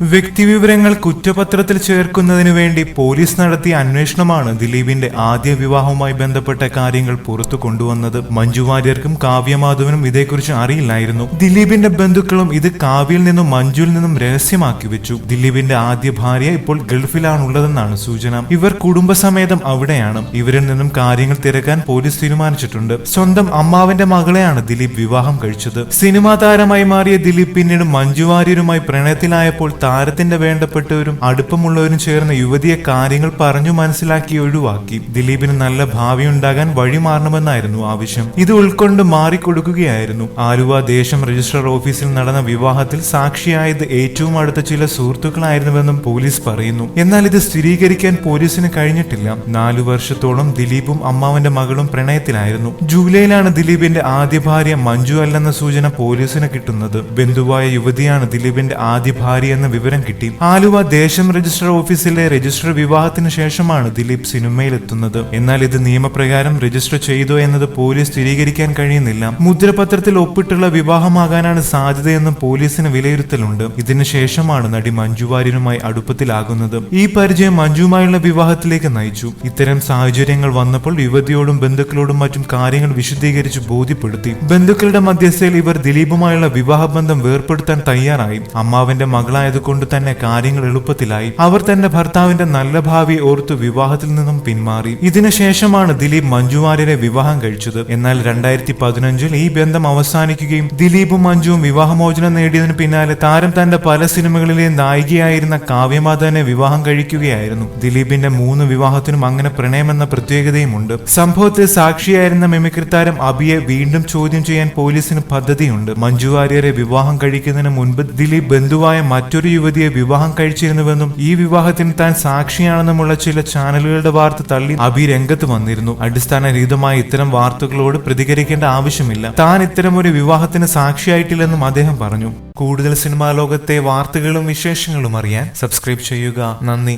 വ്യക്തിവിവരങ്ങൾ കുറ്റപത്രത്തിൽ ചേർക്കുന്നതിനു വേണ്ടി പോലീസ് നടത്തിയ അന്വേഷണമാണ് ദിലീപിന്റെ ആദ്യ വിവാഹവുമായി ബന്ധപ്പെട്ട കാര്യങ്ങൾ പുറത്തു കൊണ്ടുവന്നത്. മഞ്ജു വാര്യർക്കും കാവ്യമാധവനും ഇതേക്കുറിച്ച് അറിയില്ലായിരുന്നു. ദിലീപിന്റെ ബന്ധുക്കളും ഇത് കാവ്യയിൽ നിന്നും മഞ്ജുവിൽ നിന്നും രഹസ്യമാക്കി വെച്ചു. ദിലീപിന്റെ ആദ്യ ഭാര്യ ഇപ്പോൾ ഗൾഫിലാണുള്ളതെന്നാണ് സൂചന. ഇവർ കുടുംബസമേതം അവിടെയാണ്. ഇവരിൽ നിന്നും കാര്യങ്ങൾ തിരക്കാൻ പോലീസ് തീരുമാനിച്ചിട്ടുണ്ട്. സ്വന്തം അമ്മാവന്റെ മകളെയാണ് ദിലീപ് വിവാഹം കഴിച്ചത്. സിനിമാ താരമായി മാറിയ ദിലീപ് പിന്നീട് മഞ്ജു വാര്യരുമായി പ്രണയത്തിലായപ്പോൾ താരത്തിന്റെ വേണ്ടപ്പെട്ടവരും അടുപ്പമുള്ളവരും ചേർന്ന യുവതിയെ കാര്യങ്ങൾ പറഞ്ഞു മനസ്സിലാക്കി ഒഴിവാക്കി. ദിലീപിന് നല്ല ഭാവി ഉണ്ടാകാൻ വഴി മാറണമെന്നായിരുന്നു ആവശ്യം. ഇത് ഉൾക്കൊണ്ട് മാറിക്കൊടുക്കുകയായിരുന്നു. ആലുവ ദേശം രജിസ്ട്രാർ ഓഫീസിൽ നടന്ന വിവാഹത്തിൽ സാക്ഷിയായത് ഏറ്റവും അടുത്ത ചില സുഹൃത്തുക്കളായിരുന്നുവെന്നും പോലീസ് പറയുന്നു. എന്നാൽ ഇത് സ്ഥിരീകരിക്കാൻ പോലീസിന് കഴിഞ്ഞിട്ടില്ല. നാലു വർഷത്തോളം ദിലീപും അമ്മാവന്റെ മകളും പ്രണയത്തിലായിരുന്നു. ജൂലൈയിലാണ് ദിലീപിന്റെ ആദ്യ ഭാര്യ മഞ്ജു അല്ലെന്ന സൂചന പോലീസിന് കിട്ടുന്നത്. ബന്ധുവായ യുവതിയാണ് ദിലീപിന്റെ ആദ്യ ഭാര്യ എന്ന വിവരം കിട്ടി. ആലുവ ദേശം രജിസ്റ്റർ ഓഫീസിലെ രജിസ്റ്റർ വിവാഹത്തിന് ശേഷമാണ് ദിലീപ് സിനിമയിൽ എത്തുന്നത് എന്നാൽ ഇത് നിയമപ്രകാരം രജിസ്റ്റർ ചെയ്തു എന്നത് പോലീസ് സ്ഥിരീകരിക്കാൻ കഴിയുന്നില്ല. മുദ്രപത്രത്തിൽ ഒപ്പിട്ടുള്ള വിവാഹമാകാനാണ് സാധ്യതയെന്നും പോലീസിന് വിലയിരുത്തലുണ്ട്. ഇതിനു ശേഷമാണ് നടി മഞ്ജു വാര്യരുമായി അടുപ്പത്തിലാകുന്നത്. ഈ പരിചയം മഞ്ജുവുമായുള്ള വിവാഹത്തിലേക്ക് നയിച്ചു. ഇത്തരം സാഹചര്യങ്ങൾ വന്നപ്പോൾ യുവതിയോടും ബന്ധുക്കളോടും മറ്റും കാര്യങ്ങൾ വിശദീകരിച്ച് ബോധ്യപ്പെടുത്തി. ബന്ധുക്കളുടെ മധ്യസ്ഥയിൽ ഇവർ ദിലീപുമായുള്ള വിവാഹബന്ധം വേർപ്പെടുത്താൻ തയ്യാറായി. അമ്മാവന്റെ മകളായതുകൊണ്ട് തന്നെ കാര്യങ്ങൾ എളുപ്പത്തിലായി. അവർ തന്റെ ഭർത്താവിന്റെ നല്ല ഭാവി ഓർത്തു വിവാഹത്തിൽ നിന്നും പിന്മാറി. ഇതിനുശേഷമാണ് ദിലീപ് മഞ്ജുവാര്യരെ വിവാഹം കഴിച്ചത്. എന്നാൽ രണ്ടായിരത്തി പതിനഞ്ചിൽ ഈ ബന്ധം അവസാനിക്കുകയും ദിലീപും മഞ്ജുവും വിവാഹമോചനം നേടിയതിനു പിന്നാലെ താരം തന്റെ പല സിനിമകളിലെ നായികയായിരുന്ന കാവ്യമാധവനെ വിവാഹം കഴിക്കുകയായിരുന്നു. ദിലീപിന്റെ മൂന്ന് വിവാഹത്തിനും അങ്ങനെ പ്രണയമെന്ന പ്രത്യേകതയുമുണ്ട്. സംഭവത്തിൽ സാക്ഷിയായിരുന്ന മിമിക്രി താരം അബിയെ വീണ്ടും ചോദ്യം ചെയ്യാൻ പോലീസിന് പദ്ധതിയുണ്ട്. മഞ്ജു വാര്യരെ വിവാഹം കഴിക്കുന്നതിന് മുൻപ് ദിലീപ് ബന്ധുവായ മറ്റൊരു യുവതിയെ വിവാഹം കഴിച്ചിരുന്നുവെന്നും ഈ വിവാഹത്തിന് താൻ സാക്ഷിയാണെന്നുമുള്ള ചില ചാനലുകളുടെ വാർത്ത തള്ളി അബി രംഗത്ത് വന്നിരുന്നു. അടിസ്ഥാനരഹിതമായ ഇത്തരം വാർത്തകളോട് പ്രതികരിക്കേണ്ട ആവശ്യമില്ല. താൻ ഒരു വിവാഹത്തിന് സാക്ഷിയായിട്ടില്ലെന്നും അദ്ദേഹം പറഞ്ഞു. കൂടുതൽ സിനിമാ ലോകത്തെ വാർത്തകളും വിശേഷങ്ങളും അറിയാൻ സബ്സ്ക്രൈബ് ചെയ്യുക. നന്ദി.